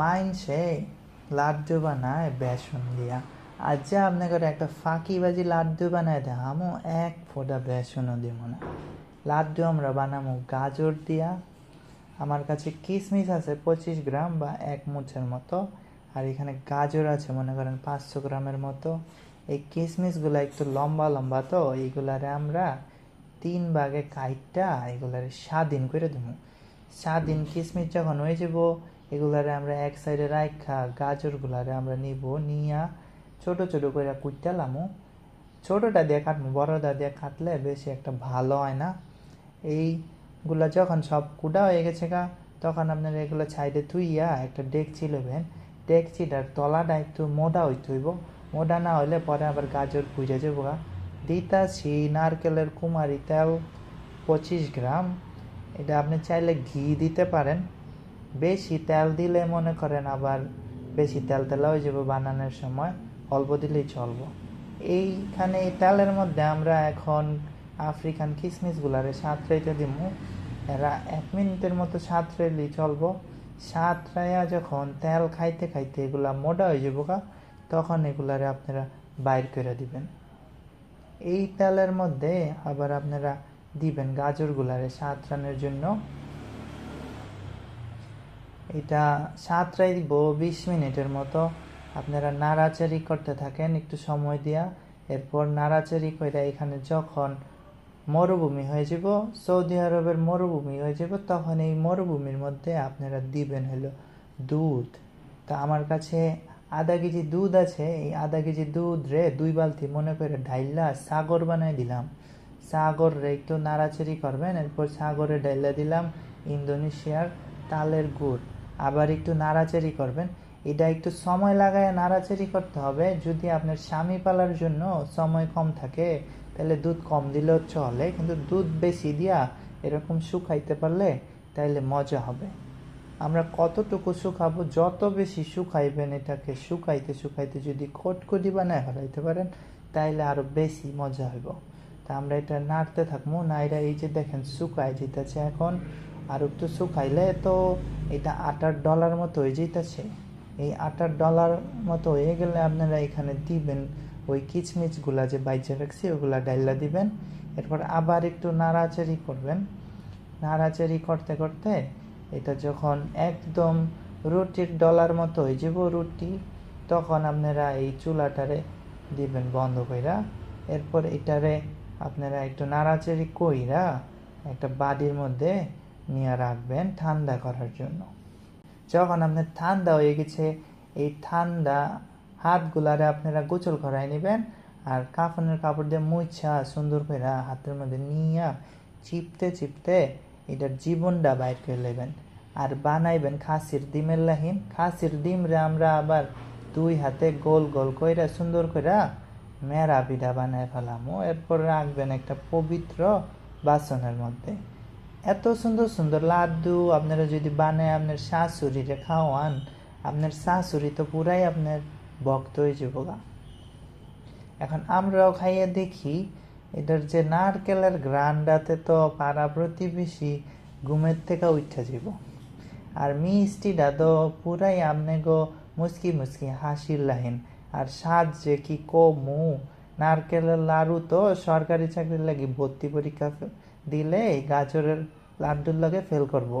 মাইনসে লাড্ডু বানায় বেসন দিয়া। আজ যে আপনাকে একটা ফাঁকিবাজি লাড্ডু বানায় দেখামো এক ফোঁটা বেসনও দিব না। লাড্ডু আমরা বানাবো গাজর দিয়া। আমার কাছে কিশমিশ আছে, পঁচিশ গ্রাম বা এক মুঠের মতো। আর এখানে গাজর আছে, মনে করেন পাঁচশো গ্রামের মতো। এই কিশমিশগুলো একটু লম্বা লম্বা তো, এইগুলারে আমরা তিন ভাগে কাইটটা এগুলারে স্বাধীন করে দেবো স্বাধীন কিশমিশ যখন হয়ে যাব এগুলারে আমরা এক সাইডে রাখা গাজরগুলারে আমরা নিব, নিয়া ছোট ছোট করে কুইটালামো ছোটটা দিয়ে কাটবো বড়টা দিয়ে কাটলে বেশি একটা ভালো হয় না। এইগুলা যখন সব কুটা হয়ে গেছে গা, তখন আপনারা এগুলো সাইডে থুইয়া একটা ডেকচি নেবেন ডেকচিটার তলাটা একটু মোটা হইতে হইব। মোটা না হইলে পরে আবার গাজর পুজে যাব গা। দিতাছি নারকেলের কুমারী তেল পঁচিশ গ্রাম। এটা আপনি চাইলে ঘি দিতে পারেন। বেশি তেল দিলে মনে করেন আবার বেশি তেল তেলা হয়ে যাবে বানানোর সময়, অল্প দিলেই চলবো। এইখানে এই তেলের মধ্যে আমরা এখন আফ্রিকান কিসমিসগুলারে সাঁতরাইতে দিব এরা এক মিনিটের মতো সাঁতরাইলেই চলবো। সাঁতরাইয়া যখন তেল খাইতে খাইতে এগুলা মোটা হয়ে যাব গা, তখন এগুলারে আপনারা বাইর করে দিবেন। এই তেলের মধ্যে আবার আপনারা দিবেন গাজরগুলারে সাঁতরানোর জন্য। এটা সাঁতরাই দিব, বিশ মিনিটের মতো। আপনারা নাড়াচাড়ি করতে থাকেন, একটু সময় দিয়া। এরপর নাড়াচাড়ি করে এখানে যখন মরুভূমি হয়ে যাব, সৌদি আরবের মরুভূমি হয়ে যাব, তখন এই মরুভূমির মধ্যে আপনারা দিবেন হলো দুধ। তা আমার কাছে আধা কেজি দুধ আছে, এই আধা কেজি দুধ রে দুই বালতি মনে করে ঢাইলা সাগর বানাই দিলাম। সাগর রে একটু নাড়াচাড়ি করবেন, এরপর সাগরে ঢাইলা দিলাম ইন্দোনেশিয়ার তালের গুড়। আবার একটু নাড়াচাড়ি করবেন। এটা একটু সময় লাগায় নাড়াচাড়ি করতে হবে। যদি আপনার স্বামী পালার জন্য সময় কম থাকে, তাহলে দুধ কম দিলেও চলে, কিন্তু দুধ বেশি দিয়া এরকম শুকাইতে পারলে তাইলে মজা হবে। আমরা কতটুকু শুকাবো, যত বেশি শুকাইবেন এটাকে শুকাইতে শুকাইতে যদি খটখটি বানায় হারাইতে পারেন, তাইলে আরও বেশি মজা হইব। তা আমরা এটা নাড়তে থাকব। নাইরা এই যে দেখেন শুকায় যেতেছে এখন। আর একটু শুকাইলে তো এটা আটার ডলার মতো হয়ে যেতেছে এই আটার ডলার মতো হয়ে গেলে আপনারা এখানে দিবেন ওই কিচমিচগুলা যে বাইচে রাখছি, ওগুলা ডাইলা দিবেন। এরপর আবার একটু নাড়াচাড়ি করবেন। নাড়াচাড়ি করতে করতে এটা যখন একদম রুটির ডলার মতো হয়ে যাব রুটি, তখন আপনারা এই চুলাটারে দিবেন বন্ধ কইরা। এরপর এটারে আপনারা একটু নাড়াচাড়ি কইরা একটা বাড়ির মধ্যে নিয়ে রাখবেন ঠান্ডা করার জন্য। যখন আপনার ঠান্ডা হয়ে গেছে, এই ঠান্ডা হাতগুলারে আপনারা গোচল করাই নেবেন আর কাফনের কাপড় দিয়ে মুছা সুন্দর করে হাতের মধ্যে নিয়ে চিপতে চিপতে এটার জীবনটা বাইর করে নেবেন। আর বানাইবেন খাসির ডিমের লাহিন খাসির ডিমরে আমরা আবার দুই হাতে গোল গোল কইরা সুন্দর কইরা মেরা পিঠা বানায় ফেলামো। এরপর রাখবেন একটা পবিত্র বাসনের মধ্যে। এত সুন্দর সুন্দর লাড্ডু, আপনারা যদি বানায় আপনার শাশুড়িরে খাওয়ান, আপনার শাশুড়ি তো পুরাই আপনার ভক্ত হয়ে যাব এখন আমরাও খাইয়ে দেখি এটার যে নারকেলের গ্রান্ডাতে তো পাড়া প্রতিবেশী ঘুমের থেকে উঠা যাব আর মিষ্টিটা তো পুরাই আপনি গো মুসকি মুসকি হাসির লাহিন আর স্বাদ যে কি কমু, নারকেলের লাড়ু তো সরকারি চাকরির লাগি ভর্তি পরীক্ষা দিলে গাজরের লাড্ডুর লগে ফেল করব।